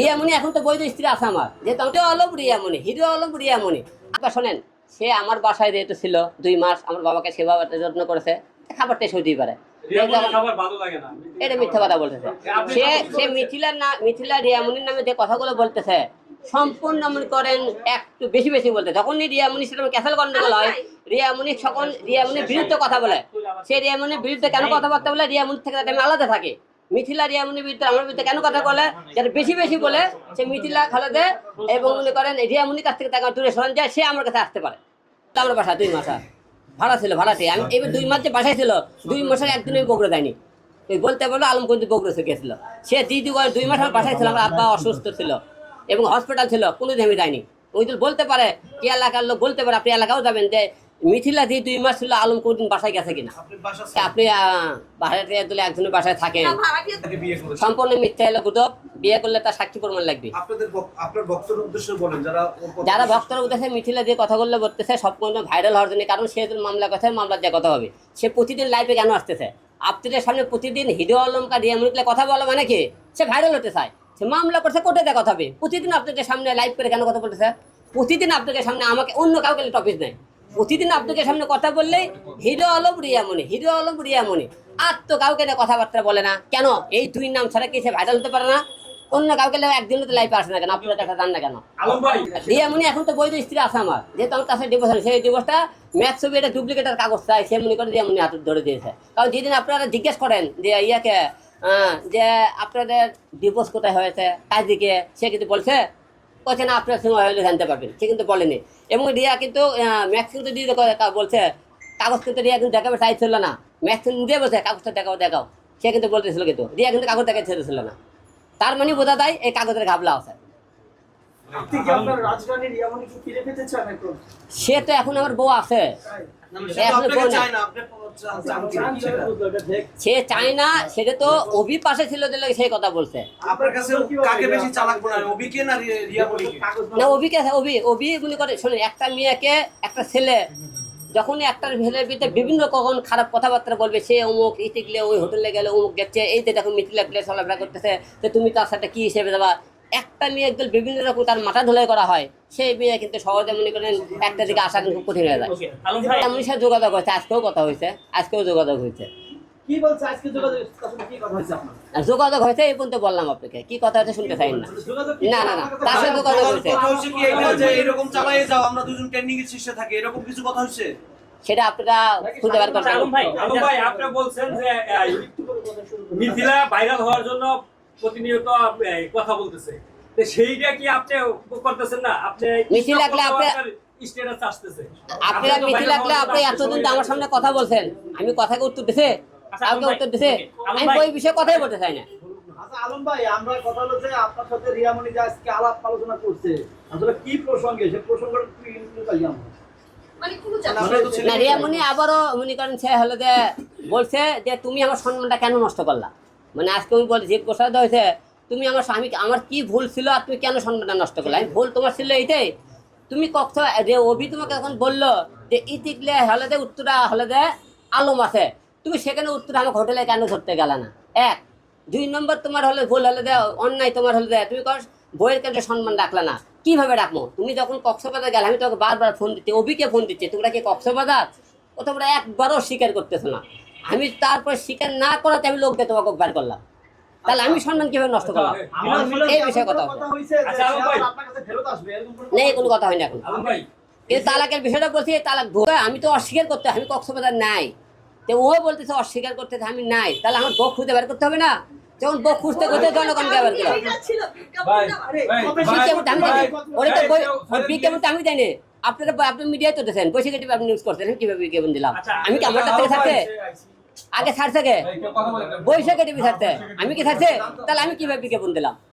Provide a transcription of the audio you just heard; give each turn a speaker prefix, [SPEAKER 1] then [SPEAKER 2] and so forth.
[SPEAKER 1] রিয়ামণি এখন তো বৈধ স্ত্রী আছে আমার। যেহেতু আমি অলম রিয়ামণি হিরো অলম রিয়ামণি। আপনার শোনেন সে আমার বাসায় যেহেতু ছিল দুই মাস আমার বাবাকে সেবা যত্ন করেছে খাবার টেস্ট হইতেই পারে।
[SPEAKER 2] রিয়ামনের খাবার ভালো লাগে না।
[SPEAKER 1] এটা মিথ্যা কথা বলতেছে। সে সে মিথিলার না মিথিলা রিয়ামনির নামে যে কথাগুলো বলতেছে সম্পূর্ণ মনে করেন একটু বেশি বেশি বলতে যখনই রিয়ামনি সেটা ক্যাসেল গন্ডগোল হয় রিয়ামনি সকল রিয়ামনির বিরুদ্ধে কথা বলে। সে রিয়ামনির বিরুদ্ধে কেন কথাবার্তা বলে? রিয়ামনি থেকে আমি আলাদা থাকি। মিথিলা রিয়ামনির বিরুদ্ধে আমার বিরুদ্ধে কেন কথা বলে? যারা বেশি বেশি বলে সে মিথিলা, খালেদে এবং মনে করেন রিয়ামনির কাছ থেকে তাকে দূরে সরান যায়, সে আমার কাছে আসতে পারে। আমার বাসা, দুই মাস। ভাড়া ছিল ভাড়াতে আমি এবার দুই মাস যে বাসায় ছিল, দুই মাসের একদিন আমি বগুড়া দেয়নি ওই বলতে বলল, আলমগঞ্জ থেকে গেছিল। সে দিদি দুই মাস আমার বাসায় ছিল, আমার আব্বা অসুস্থ ছিল এবং হসপিটাল ছিল কোনো দিন যাইনি। ওই বলতে পারে, কি এলাকার লোক বলতে পারে, আপনি এলাকাও যাবেন যে মিথিলা দিয়ে দুই মাস ছিল আলম কোনদিন বাসায় গেছে কিনা? আপনি আহ, বাসায় থেকে তুলে একজনের বাসায় থাকেন।
[SPEAKER 3] থেকে বিয়ে করেছেন।
[SPEAKER 1] সম্পূর্ণ মিথ্যা এলো গুজব বিয়ে করলে তার সাক্ষী প্রমাণ লাগবে।
[SPEAKER 3] আপনার উদ্দেশ্য বলেন যারা কথা-
[SPEAKER 1] যারা ভক্তরা উঠেছে মিথিলা যে কথাগুলো বলতেছে সব কোনো ভাইরাল হওয়ার জন্য কারণ সে মামলা কথা মামলার যে কথা হবে। সে প্রতিদিন লাইফে কেন আসতেছে? আপনাদের সামনে প্রতিদিন হিরো আলমকা রিয়ামুনিকলে কথা বলা মানে কি? সে ভাইরাল হতে চায়। সে মামলা করছে কোর্টে দেয় কথা হবে। প্রতিদিন আপনাদের সামনে লাইভ করে কেন কথা বলতেছে? প্রতিদিন আপনাদের সামনে আমাকে অন্য কাউকে টপিক নেই প্রতিদিন আপনাদের সামনে কথা বললেই হিরো আলম রিয়ামণি হিরো আলম রিয়ামণি। আর তো কাউকে না কথাবার্তা বলে না। কেন? এই দুই নাম ছাড়া কি সে ভাইরাল হতে পারে না? অন্য কাউকে একদিনও তো লাইভে আসে না কেন? আপনারা দেখা যান না কেন?
[SPEAKER 2] আলম ভাই।
[SPEAKER 1] রিয়ামণি এখন তো বৈধ স্ত্রী আছে আমার। যেহেতু আমার কাছে ডিভোর্স হয়েছে সেই ডিভোর্সটা ম্যাথ ছবি এটা ডুপ্লিকেটের কাগজ চাই সে মনে করে রিয়ামণি হাতে ধরে দিয়েছে। কারণ যেদিন আপনারা জিজ্ঞেস করেন যে ইয়াকে আহ, যে আপনাদের ডিভোর্স কোথায় হয়েছে? কাজ দিকে সে কিন্তু বলছে বলছে না আপনার সঙ্গে হলে জানতে পারবেন। সে কিন্তু বলেনি। এবং রিয়া কিন্তু ম্যাথ কিন্তু দিয়ে বলছে কাগজ কিন্তু রিয়া কিন্তু দেখাবে চাইছিল না। ম্যাথ কিন্তু নিজে বলছে কাগজটা দেখাও দেখাও। সে কিন্তু বলতেছিল কিন্তু। রিয়া কিন্তু কাগজ দেখাতে ছেড়েছিল না। তার মানে বোঝা যায় এই কাগজের ঘাবলা আছে। সে তো এখন আমার বউ আছে।
[SPEAKER 3] সে তো। চায় না
[SPEAKER 1] সেটা তো অভি পাশে ছিল সেই কথা বলছে।
[SPEAKER 3] আপনার কাছে কাকে বেশি চালাক অবিকে না
[SPEAKER 1] অভিকে অভি অভি মনে করে শোনেন একটা মেয়েকে একটা ছেলে যখন একটা ছেলের ভিতরে বিভিন্ন কখন খারাপ কথাবার্তা বলবে সে অমুক ইতে গেলে ওই হোটেলে গেলে অমুক গেছে এই যে দেখো মিথিলা প্লে চলাফেরা করতেছে তো তুমি তার সাথে কি হিসেবে দেবা একটা মেয়ে একদম বিভিন্ন রকম তার মাথা ধুলাই করা হয় সেই মেয়ে কিন্তু সহজে মনে করেন একটা দিকে আসা কিন্তু কঠিন হয়ে যায়।
[SPEAKER 2] ওকে আলম ভাই
[SPEAKER 1] এমন সাথে যোগাযোগ হয়েছে আজকেও কথা হয়েছে আজকেও যোগাযোগ হয়েছে।
[SPEAKER 4] কি বলছে? আজকে যোগাযোগ আসলে কি কথা হয়েছে
[SPEAKER 1] এই পর্যন্ত বললাম আপনাকে কি কথা হচ্ছে শুনতে চাই না। না, না, না, তার সাথে যোগাযোগ হয়েছে।
[SPEAKER 3] এরকম চালায়ে যাও আমরা দুজন ট্রেনিং এর শীর্ষে থাকি এরকম কিছু কথা হচ্ছে
[SPEAKER 1] সেটা আপনারা খুঁজে বার
[SPEAKER 2] আলম ভাই আপনি বলছেন যে মিথিলা ভাইরাল হওয়ার জন্য প্রতিনিয়ত কথা বলতেছে। সেইটা কি আপনি করতেছেন না? আপনি
[SPEAKER 1] লাগলে আপনি-
[SPEAKER 2] স্ট্যাটাস আসতেছে।
[SPEAKER 1] আপনারা
[SPEAKER 2] তো
[SPEAKER 1] লাগলে আপনি এতদিন তো আমার সামনে কথা বলছেন। আমি কথাকে উত্তর দিছে
[SPEAKER 2] আচ্ছা,
[SPEAKER 1] কাউকে উত্তর দিছে। আমি ওই বিষয়ে কথাই বলতে চাই না।
[SPEAKER 4] আচ্ছা আলম ভাই আমরা কথা হলো যে আপনার সাথে রিয়ামণি যে আজকে আলাপ আলোচনা করছে আসলে কি প্রসঙ্গে? সে প্রসঙ্গটা কি আমরা
[SPEAKER 5] মানে কোনো চাপ
[SPEAKER 3] আমরা
[SPEAKER 1] না রিয়ামণি আবারও মনে করেন সে হলো যে বলছে যে তুমি আমার সম্মানটা কেন নষ্ট করলা? মানে আজকে আমি বলছি, যে প্রসাদ হয়েছে, তুমি আমার স্বামী, আমার কি ভুল ছিল আর তুমি কেন সম্মানটা নষ্ট করলে? আমি ভুল তোমার ছিল এইটাই। তুমি কখন যে অভি তোমাকে এখন বলল যে ইতিকলে হলে যে উত্তরা হলে যে আলম আছে। তুমি সেখানে উত্তরা আমাকে হোটেলে কেন ধরতে গেলে না? এক। দুই নম্বর, তোমার হলে ভুল হলে যে অন্যায় তোমার হলে যে তুমি কর, বইয়ের কাছে সম্মান রাখলে না। কীভাবে রাখব? তুমি যখন কক্সবাজার গেলে, আমি তোকে বারবার ফোন দিচ্ছি, অভিকে ফোন দিচ্ছি, তোমরা কি কক্সবাজার? ও তোমরা একবারও স্বীকার করতেছো না। আমি তারপর স্বীকার না করাতে আমি লোককে তোমাকে বার করলাম। তাহলে আমি সম্মান কীভাবে নষ্ট করলাম? এই বিষয়ে কথা।
[SPEAKER 4] কথা
[SPEAKER 2] আচ্ছা,
[SPEAKER 4] কাছে ফেরত আসবে এরকম কোনো
[SPEAKER 1] নেই কোনো কথা হয় না এখন। কিন্তু তালাকের বিষয়টা বলছি তালাক ভুল। আমি তো অস্বীকার করতে আমি কক্সবাজার নাই। তো ও বলতেছে অস্বীকার করতেছে আমি নাই। তাহলে আমার বউ খুঁজে বের করতে হবে না? যখন বউ খুঁজতে করলাম।
[SPEAKER 2] ভাই,
[SPEAKER 4] কবে
[SPEAKER 2] ভাই,
[SPEAKER 1] বিজ্ঞাপন তো আমি জানি আপনারা আপনি মিডিয়ায় তো দেখেন বসে কেটে আপনি নিউজ করতেন কীভাবে বিজ্ঞাপন দিলাম?
[SPEAKER 2] আচ্ছা,
[SPEAKER 1] আমি কি আমার কাছ থেকে থাকতে আগে ছাড়ছে কে? বৈশাখে টিভি ছাড়ছে আমি কি ছাড়ছে তাহলে আমি কীভাবে বিজ্ঞাপন দিলাম?